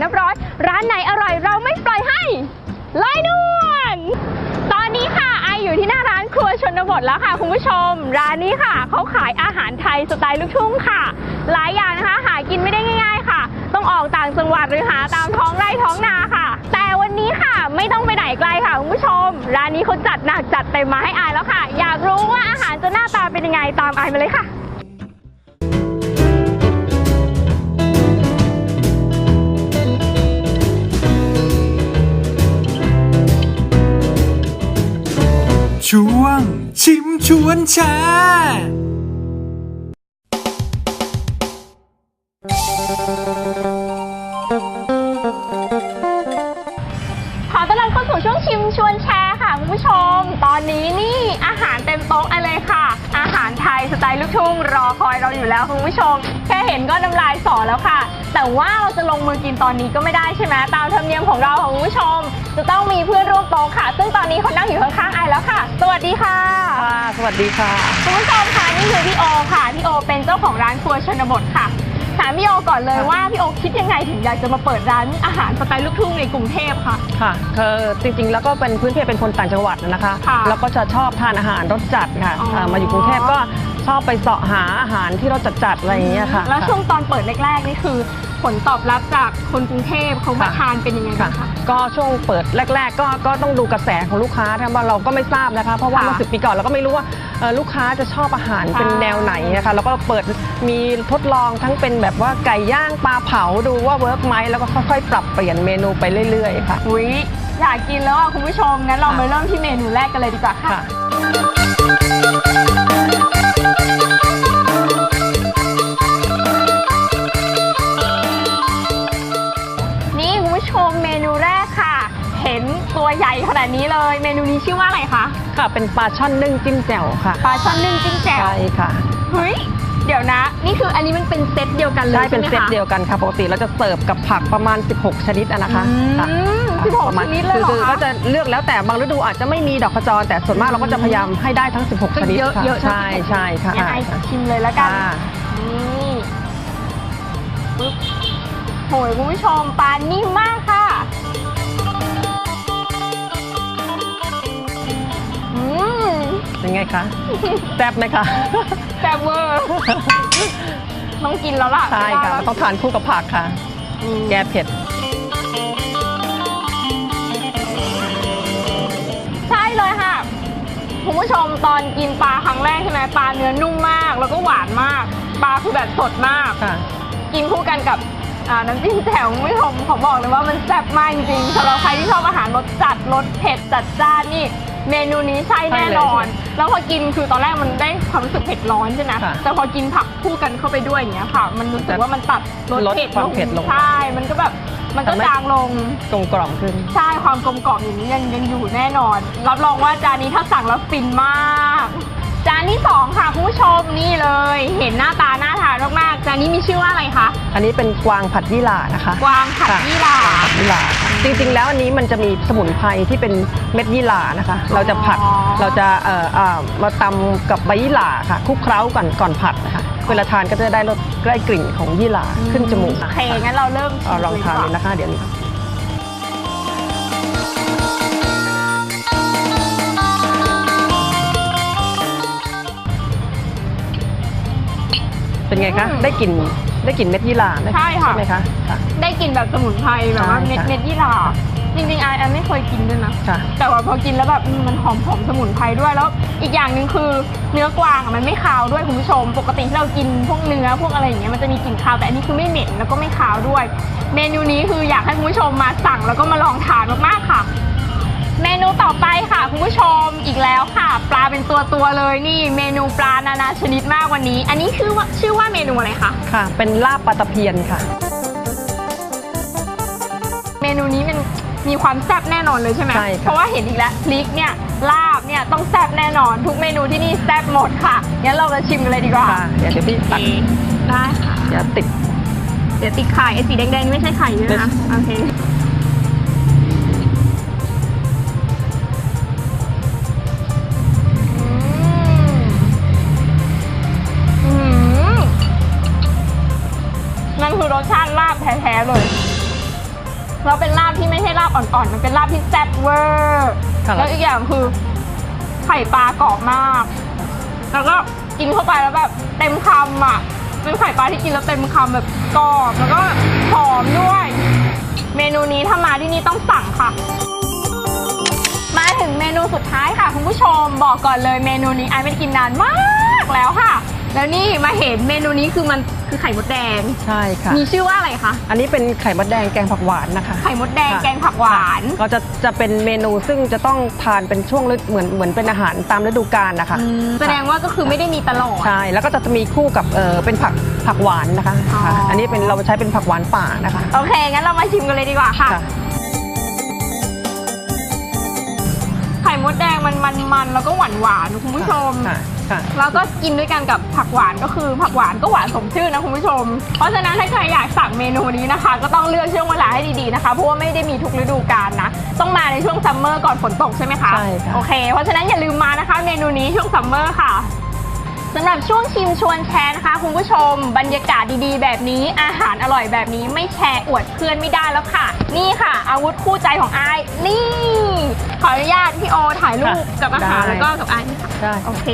น้ำร้อน ร้านไหนอร่อยเราไม่ปล่อยให้ไล่ด่วนตอนนี้ค่ะไออยู่ที่หน้าร้านครัวชนบทแล้วค่ะคุณผู้ชม ร้านนี้ค่ะเขาขายอาหารไทยสไตล์ลูกทุ่งค่ะ หลายอย่างนะคะหากินไม่ได้ง่าย ๆ ค่ะ ต้องออกต่างจังหวัดหรือหาตามท้องไร่ท้องนาค่ะ แต่วันนี้ค่ะไม่ต้องไปไหนไกลค่ะคุณผู้ชม ร้านนี้เขาจัดหนักจัดเต็มมาให้อายแล้วค่ะ อยากรู้ว่าอาหารจะหน้าตาเป็นยังไงตามอายมาเลยค่ะ ชิมชวนแชร์ขอต้อนรับเข้าสู่ช่วงชิมชวนแชร์ค่ะคุณผู้ชม ตอนนี้นี่อาหารเต็มโต๊ะอะไรค่ะ อาหารไทยสไตล์ลูกทุ่งรอคอยเราอยู่แล้วคุณผู้ชม แค่เห็นก็น้ำลายสอแล้วค่ะ แต่ว่าเราจะลงมือกินตอนนี้ก็ไม่ได้ใช่ไหมตามธรรมเนียมของเราของคุณผู้ชม ต้องมีเพื่อนร่วมโต๊ะค่ะ ซึ่งตอนนี้เขานั่งอยู่ข้างๆไอแล้วค่ะ สวัสดีค่ะค่ะ สวัสดีค่ะคุณผู้ชมค่ะนี่คือพี่โอค่ะพี่โอเป็นเจ้าของร้านครัวชนบทค่ะถามพี่โอก่อนเลยว่าพี่โอคิดยังไงถึงอยากจะมาเปิดร้านอาหารสไตล์ลูกทุ่งในกรุงเทพค่ะ ค่ะคือจริงๆ แล้วก็เป็นพื้นเพเป็นคนต่างจังหวัดนะคะ ค่ะแล้วก็จะชอบทานอาหารรสจัดค่ะอ๋ออ่ามาอยู่กรุงเทพก็ชอบไปเสาะหาอาหารที่รสจัดๆอะไรอย่างเงี้ยค่ะแล้วช่วงตอนเปิดแรกๆนี่คือ ผลตอบรับจากคนกรุงเทพเขามาค่ะ ทานเป็นยังไงบ้าค่ะงคะ ก็ช่วงเปิดแรก ๆ ก็ก็ต้องดูกระแสของลูกค้านะว่าเราก็ไม่ทราบนะคะ เพราะว่าค่ะเมื่อสิปีก่อนเราก็ไม่รู้ว่าเอ่อลูกค้าจะชอบอาหารเป็นค่ะแนวไหนนะคะเราก็เปิดมีทดลองทั้งเป็นแบบว่าไก่ย่างปลาเผาดูว่าเวิร์กไหมแล้วก็ค่อยๆ ปรับเปลี่ยนเมนูไปเรื่อยๆค่ะ อุ๊ยอยากกินแล้วอะคุณผู้ชมงั้นเราค่ะ มาเริ่มที่เมนูแรกกันเลยดีกว่าค่ะ ค่ะ ตัวใหญ่ขนาดนี้เลย เมนูนี้ชื่อว่าอะไรคะค่ะ เป็นปลาช่อนนึ่งจิ้มแจ่วค่ะปลาช่อนนึ่งจิ้มแจ่วใช่ค่ะเฮ้ยเดี๋ยวนะ นี่คืออันนี้มันเป็นเซตเดียวกันเลยใช่ใช่เป็นไหมเซตคะเดียวกันค่ะปกติเราจะเสิร์ฟกับผักประมาณ 16 ชนิดอะนะคะอืมค่ะ16ประมาณชนิดเลยเหรอคือคะก็จะเลือกแล้วแต่บางฤดูอาจจะไม่มีดอกขจรแต่ส่วนมากเราก็จะพยายามให้ได้ทั้ง 16 ชนิดเยอะค่ะเยอะใช่ใช่ค่ะงั้นไอชิมเลยแล้วกัน ค่ะ นี่ปึ๊บโหยคุณผู้ชมปลานิ่มมากค่ะ เป็นไงคะแซ่บไหมคะแซ่บเวอร์ต้องกินแล้วล่ะใช่ค่ะไม่มันได้ต้องทานคู่กับผักค่ะอืมแก้เผ็ด ใช่เลยค่ะคุณผู้ชมตอนกินปลาครั้งแรกใช่ไหมปลาเนื้อนุ่มมาก แล้วก็หวานมาก ปลาคือแบบสดมากค่ะกินคู่กันกับอ่าน้ำจิ้มแจ่วคุณผู้ชมขอบอกเลยว่ามันแซ่บมากจริงๆสำหรับใครที่ชอบอาหารรสจัดรสเผ็ดจัดจ้านนี่เมนูนี้ใช่แน่นอนใช่เลย แล้วพอกินคือตอนแรกมันได้ความรู้สึกเผ็ดร้อนใช่ไหมค่ะแต่พอกินผักคู่กันเข้าไปด้วยอย่างเงี้ยค่ะ มันรู้สึกว่ามันตัดรสลดเผ็ดความเผ็ดลง ใช่ มันก็แบบมันก็ทำให้ จางลง กลมกล่อมขึ้น ใช่ความกลมกล่อมอย่างนี้ยังยังอยู่แน่นอน รับรองว่าจานนี้ถ้าสั่งแล้วฟินมาก จานที่สองค่ะคุณผู้ชมนี่เลย เห็นหน้าตาน่าทานมากๆจานนี้มีชื่อว่าอะไรคะอันนี้เป็นกวางผัดยี่หร่านะคะกวางผัดค่ะยี่หร่าผัดยี่หร่าค่ะ จริงๆ แล้วอันนี้มันจะมีสมุนไพรที่เป็นเม็ดยี่หร่านะคะ เราจะผัดอ๋อเราจะเอ่ออ่ามาตำกับใบยี่หร่าค่ะคลุกเคล้าก่อนก่อนผัดนะคะเวลาทานก็จะได้รสได้กลิ่นของยี่หร่าขึ้นจมูกโอเคงั้นเราเริ่มชิเอามลองทานเลยดีกว่นะคะ เดี๋ยวนี้เป็นไงคะ ได้กลิ่นได้กลิ่นเม็ดยี่หร่าไหมใช่ค่ะ ไหมคะค่ะ ได้กลินแบบสมุนไพรแบบว่าใช่เม็ดค่ะเม็ดยี่หร่าจริงๆไอไอไม่เคยกินด้วยนะค่ะ แต่ว่าพอกินแล้วแบบอืมมันหอมหอมสมุนไพรด้วยแล้ว อีกอย่างหนึ่งคือเนื้อกวางอะมันไม่คาวด้วยคุณผู้ชม ปกติที่เรากินพวกเนื้อพวกอะไรอย่างเงี้ยมันจะมีกลิ่นคาวแต่อันนี้คือไม่เหม็นแล้วก็ไม่คาวด้วย เมนูนี้คืออยากให้คุณผู้ชมมาสั่งแล้วก็มาลองทานมากๆค่ะ เมนูต่อไปค่ะคุณผู้ชมอีกแล้วค่ะ ปลาเป็นตัวตัวๆเลยนี่เมนูปลานานาชนิดมากวันนี้ อันนี้คือว่าชื่อว่าเมนูอะไรคะค่ะ เป็นลาบปลาตะเพียนค่ะ เมนูนี้มันมีความแซ่บแน่นอนเลยใช่ไหมใช่ค่ะ เพราะว่าเห็นอีกแล้วพริกเนี่ยลาบเนี่ยต้องแซ่บแน่นอน ทุกเมนูที่นี่แซ่บหมดค่ะงั้นเรามาชิมกันเลยดีกว่าค่ะเดี๋ยวเดี๋ยวพี่ตักได้ค่ะเดี๋ยวติด เดี๋ยวติดไข่ไอ้สีแดงๆนี่ไม่ใช่ไข่ใช่ไหมคะโอเค แท้ๆเลยเราเป็นลาบที่ไม่ใช่ลาบอ่อนๆ มันเป็นลาบที่แซ่บเวอร์ค่ะแล้วอีกอย่างคือไข่ปลากรอบมาก แล้วก็กินเข้าไปแล้วแบบเต็มคำอะเป็นไข่ปลาที่กินแล้วเต็มคำแบบกรอบแล้วก็หอมด้วย เมนูนี้ถ้ามาที่นี่ต้องสั่งค่ะ มาถึงเมนูสุดท้ายค่ะคุณผู้ชมบอกก่อนเลยเมนูนี้ไอไม่ได้กินนานมากแล้วค่ะ แล้วนี่มาเห็นเมนูนี้คือมันคือไข่มดแดง ใช่ค่ะ มีชื่อว่าอะไรคะ อันนี้เป็นไข่มดแดงแกงผักหวานนะคะ ไข่มดแดงค่ะ แกงผักหวาน ก็จะจะเป็นเมนูซึ่งจะต้องทานเป็นช่วงฤเหมือนเหมือนเป็นอาหารตามฤดูกาลนะคะอืมแสดงว่าก็คือไม่ได้มีตลอด ใช่แล้วก็จะมีคู่กับเออเป็นผักผักหวานนะคะอ๋อ ค่ะอันนี้เป็นเราใช้เป็นผักหวานป่านะคะ โอเค งั้นเรามาชิมกันเลยดีกว่าค่ะ ค่ะ ไข่มดแดงมันมันมันแล้วก็หวานหวานๆคุณผู้ชม ค่ะ ค่ะแล้วก็กินด้วยกันกับผักหวานก็คือผักหวานก็หวานสมชื่อนะคุณผู้ชม เพราะฉะนั้นถ้าใครอยากสั่งเมนูนี้นะคะ ก็ต้องเลือกช่วงเวลาให้ดีๆนะคะเพราะว่าไม่ได้มีทุกฤดูกาลนะต้องมาในช่วงซัมเมอร์ก่อนฝนตกใช่ไหมคะใช่ค่ะโอเคเพราะฉะนั้นอย่าลืมมานะคะ เมนูนี้ช่วงซัมเมอร์ค่ะ สำหรับช่วงชิมชวนแชร์นะคะ คุณผู้ชม บรรยากาศดีๆ แบบนี้อาหารอร่อยแบบนี้ไม่แชร์อวดเพื่อนไม่ได้แล้วค่ะ นี่ค่ะ อาวุธคู่ใจของไอายนี่ ขออนุญาตพี่โอถ่ายรูปค่ะกับอาหารได้แล้วก็กับไอายค่ะได้โอเค